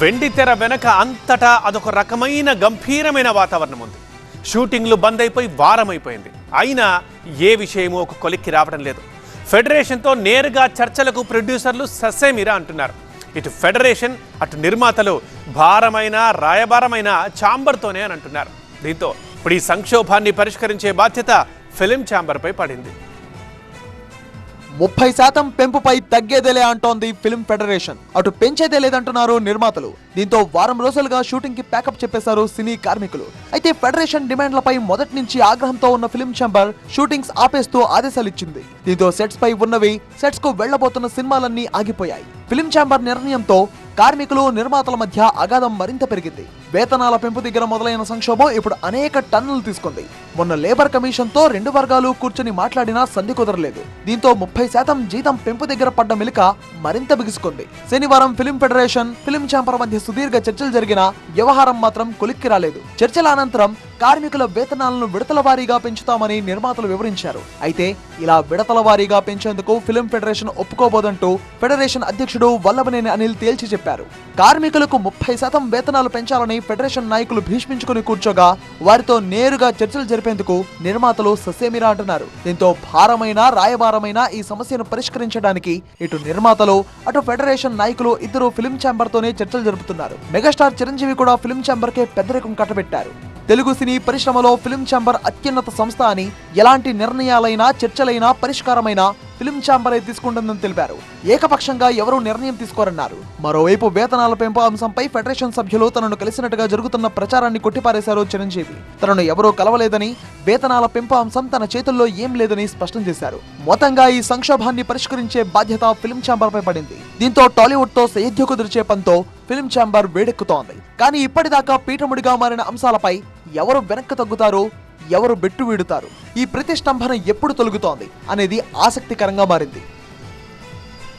వెండి తెర వెనక అంతటా అదొక రకమైన గంభీరమైన వాతావరణం ఉంది షూటింగ్లు బంద్ అయిపోయి వారం అయిపోయింది అయినా ఏ విషయమూ ఒక కొలిక్కి రావడం లేదు. ఫెడరేషన్తో నేరుగా చర్చలకు ప్రొడ్యూసర్లు ససేమిరా అంటున్నారు. ఇటు ఫెడరేషన్ అటు నిర్మాతలు భారమైన రాయబారమైన ఛాంబర్తోనే అని అంటున్నారు. దీంతో ఇప్పుడు ఈ సంక్షోభాన్ని పరిష్కరించే బాధ్యత ఫిలిం ఛాంబర్పై పడింది. ముప్పై శాతం పెంపుపై తగ్గేదేలే అంటోంది ఫిల్మ్ ఫెడరేషన్. అటు పెంచేదే లేదంటున్నారు నిర్మాతలు. దీంతో వారం రోజులుగా షూటింగ్కి ప్యాకప్ చెప్పేశారు సినీ కార్మికులు. అయితే ఫెడరేషన్ డిమాండ్లపై మొదటి నుంచి ఆగ్రహంతో ఉన్న ఫిల్మ్ ఛాంబర్ షూటింగ్స్ ఆపేస్తూ ఆదేశాలు ఇచ్చింది దీంతో సెట్స్ పై ఉన్నవి సెట్స్కు వెళ్ళబోతున్న సినిమాలన్నీ ఆగిపోయాయి. ఫిల్మ్ ఛాంబర్ నిర్ణయంతో కార్మికులు నిర్మాతల మధ్య అగాధం మరింత పెరిగింది. వేతనాల పెంపు దగ్గర మొదలైన సంక్షోభం ఇప్పుడు అనేక టన్నులు తీసుకుంది. మొన్న లేబర్ కమిషన్తో రెండు వర్గాలు కూర్చొని మాట్లాడినా సంధి కుదరలేదు. దీంతో ముప్పై శాతం జీతం పెంపు దగ్గర పడ్డ మిలిక మరింత బిగుసుకుంది. శనివారం ఫిలిం ఫెడరేషన్ ఫిలిం ఛాంపర్ మధ్య సుదీర్ఘ చర్చలు జరిగిన వ్యవహారం మాత్రం కొలిక్కి రాలేదు. చర్చల అనంతరం కార్మికుల వేతనాలను విడతల వారీగా పెంచుతామని నిర్మాతలు వివరించారు. అయితే ఇలా విడతల వారీగా పెంచేందుకు ఫిలిం ఫెడరేషన్ ఒప్పుకోబోదంటూ ఫెడరేషన్ అధ్యక్షుడు వల్లభనేని అనిల్ తేల్చి చెప్పారు. కార్మికులకు ముప్పై శాతం వేతనాలు పెంచాలని ఫెడరేషన్ నాయకులు భీష్మించుకుని కూర్చోగా వారితో నేరుగా చర్చలు జరిపేందుకు నిర్మాతలు ససేమిరా అంటున్నారు. దీంతో భారమైన రాయబారమైన ఈ సమస్యను పరిష్కరించడానికి ఇటు నిర్మాతలు అటు ఫెడరేషన్ నాయకులు ఇద్దరు ఫిలిం ఛాంబర్ తోనే చర్చలు జరుపుతున్నారు. మెగాస్టార్ చిరంజీవి కూడా ఫిలిం ఛాంబర్ కే పెద్దరికం కట్టబెట్టారు. తెలుగు సినీ పరిశ్రమలో ఫిల్మ్ ఛాంబర్ అత్యున్నత సంస్థ అని ఎలాంటి నిర్ణయాలైనా చర్చలైనా పరిష్కారమైనా ఫిల్మ్ ఛాంబరే తీసుకుంటుందని తెలిపారు. ఏకపక్షంగా ఎవరూ నిర్ణయం తీసుకోరన్నారు. మరోవైపు వేతనాల పెంపు అంశంపై ఫెడరేషన్ సభ్యులు తనను కలిసినట్టుగా జరుగుతున్న ప్రచారాన్ని కొట్టిపారేశారు చిరంజీవి. తనను ఎవరూ కలవలేదని వేతనాల పెంపు అంశం తన చేతుల్లో ఏం లేదని స్పష్టం చేశారు. మొత్తంగా ఈ సంక్షోభాన్ని పరిష్కరించే బాధ్యత ఫిలిం ఛాంబర్ పై పడింది. దీంతో టాలీవుడ్తో సయోధ్య కుదిర్చే పనితో ఫిలిం ఛాంబర్ వేడెక్కుతోంది. కానీ ఇప్పటిదాకా పీఠముడిగా మారిన అంశాలపై ఎవరు వెనక్కి తగ్గుతారు? ఎవరు బెట్టు వీడుతారు? ఈ ప్రతిష్టంభన ఎప్పుడు తొలగుతోంది? అనేది ఆసక్తికరంగా మారింది.